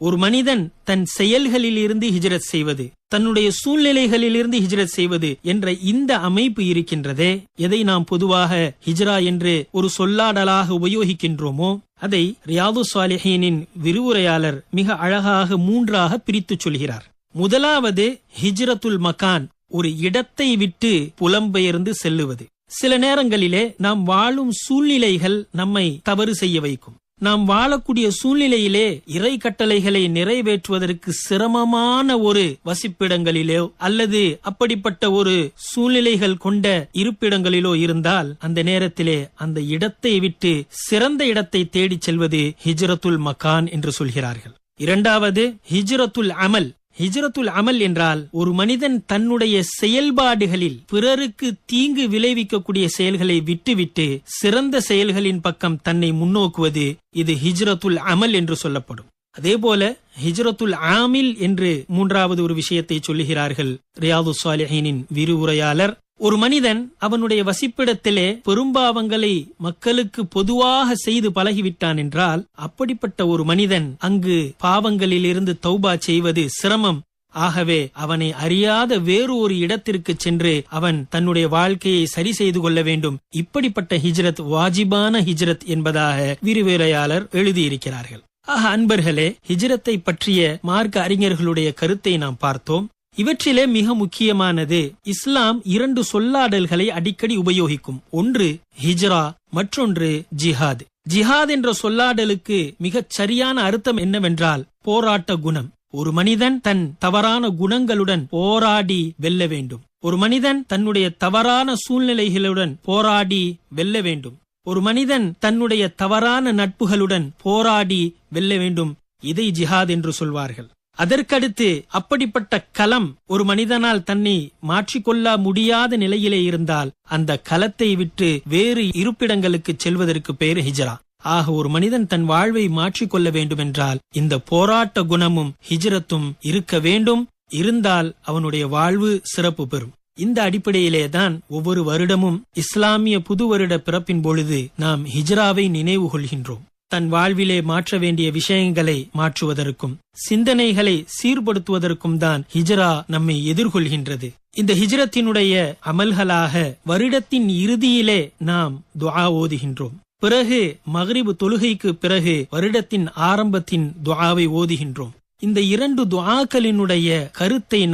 ஒரு மனிதன் தன் செயல்களில் இருந்து ஹிஜ்ரத் செய்வது தன்னுடைய சூழ்நிலைகளிலிருந்து ஹிஜ்ரத் செய்வது என்ற இந்த அமைப்பு இருக்கின்றதே. எதை நாம் பொதுவாக ஹிஜ்ரா என்று ஒரு சொல்லாடலாக உபயோகிக்கின்றோமோ அதை ரியாது சாலிஹீனின் விரிவுரையாளர் மிக அழகாக மூன்றாக பிரித்துச் சொல்கிறார். முதலாவது ஹிஜ்ரத்துல் மகான் ஒரு இடத்தை விட்டு புலம்பெயர்ந்து செல்லுவது. சில நேரங்களிலே நாம் வாழும் சூழ்நிலைகள் நம்மை தவறு செய்ய வைக்கும். நாம் வாழக்கூடிய சூழ்நிலையிலே இறை கட்டளைகளை நிறைவேற்றுவதற்கு சிரமமான ஒரு வசிப்பிடங்களிலோ அல்லது அப்படிப்பட்ட ஒரு சூழ்நிலைகள் கொண்ட இருப்பிடங்களிலோ இருந்தால் அந்த நேரத்திலே அந்த இடத்தை விட்டு சிறந்த இடத்தை தேடிச் செல்வது ஹிஜ்ரத்துல் மகான் என்று சொல்கிறார்கள். இரண்டாவது ஹிஜ்ரத்துல் அமல். ஹிஜ்ரத்துல் அமல் என்றால் ஒரு மனிதன் தன்னுடைய செயல்பாடுகளில் பிறருக்கு தீங்கு விளைவிக்கக்கூடிய செயல்களை விட்டுவிட்டு சிறந்த செயல்களின் பக்கம் தன்னை முன்னோக்குவது இது ஹிஜ்ரத்துல் அமல் என்று சொல்லப்படும். அதேபோல ஹிஜ்ரத்துல் ஆமில் என்று மூன்றாவது ஒரு விஷயத்தை சொல்லுகிறார்கள் ரியாது சாலிஹீனின் விரிவுரையாளர் ஒரு மனிதன் அவனுடைய வசிப்பிடத்திலே பெரும்பாவங்களை மக்களுக்கு பொதுவாக செய்து பழகிவிட்டான் என்றால் அப்படிப்பட்ட ஒரு மனிதன் அங்கு பாவங்களில் இருந்து தௌபா செய்வது சிரமம். ஆகவே அவனை அறியாத வேறு ஒரு இடத்திற்கு சென்று அவன் தன்னுடைய வாழ்க்கையை சரி செய்து கொள்ள வேண்டும். இப்படிப்பட்ட ஹிஜ்ரத் வாஜிபான ஹிஜ்ரத் என்பதாக விரிவுரையாளர் எழுதியிருக்கிறார்கள். ஆக அன்பர்களே ஹிஜ்ரத்தை பற்றிய மார்க்க அறிஞர்களுடைய கருத்தை நாம் பார்த்தோம். இவற்றிலே மிக முக்கியமானது இஸ்லாம் இரண்டு சொல்லாடல்களை அடிக்கடி உபயோகிக்கும். ஒன்று ஹிஜ்ரா மற்றொன்று ஜிஹாத். ஜிஹாத் என்ற சொல்லாடலுக்கு மிகச் சரியான அர்த்தம் என்னவென்றால் போராட்ட குணம். ஒரு மனிதன் தன் தவறான குணங்களுடன் போராடி வெல்ல வேண்டும். ஒரு மனிதன் தன்னுடைய தவறான சூழ்நிலைகளுடன் போராடி வெல்ல வேண்டும். ஒரு மனிதன் தன்னுடைய தவறான நட்புகளுடன் போராடி வெல்ல வேண்டும். இதை ஜிஹாத் என்று சொல்வார்கள். அதற்கடுத்து அப்படிப்பட்ட களம் ஒரு மனிதனால் தன்னை மாற்றிக்கொள்ள முடியாத நிலையிலே இருந்தால் அந்த களத்தை விட்டு வேறு இருப்பிடங்களுக்கு செல்வதற்கு பெயர் ஹிஜ்ரா. ஆக ஒரு மனிதன் தன் வாழ்வை மாற்றிக்கொள்ள வேண்டும் என்றால் இந்த போராட்ட குணமும் ஹிஜ்ரத்தும் இருக்க வேண்டும். இருந்தால் அவனுடைய வாழ்வு சிறப்பு பெறும். இந்த அடிப்படையிலே தான் ஒவ்வொரு வருடமும் இஸ்லாமிய புது வருட பிறப்பின் பொழுது நாம் ஹிஜ்ராவை நினைவு கொள்கின்றோம். தன் வாழ்விலே மாற்ற வேண்டிய விஷயங்களை மாற்றுவதற்கும் சிந்தனைகளை சீர்படுத்துவதற்கும் தான் ஹிஜ்ரா நம்மை எதிர்கொள்கின்றது. இந்த ஹிஜ்ரத்தினுடைய அமல்களாக வருடத்தின் இறுதியிலே நாம் துவா ஓதுகின்றோம். பிறகு மகரிபு தொழுகைக்கு பிறகு வருடத்தின் ஆரம்பத்தின் துவாவை ஓதுகின்றோம். இந்த இரண்டு துவாக்களினுடைய கருத்தை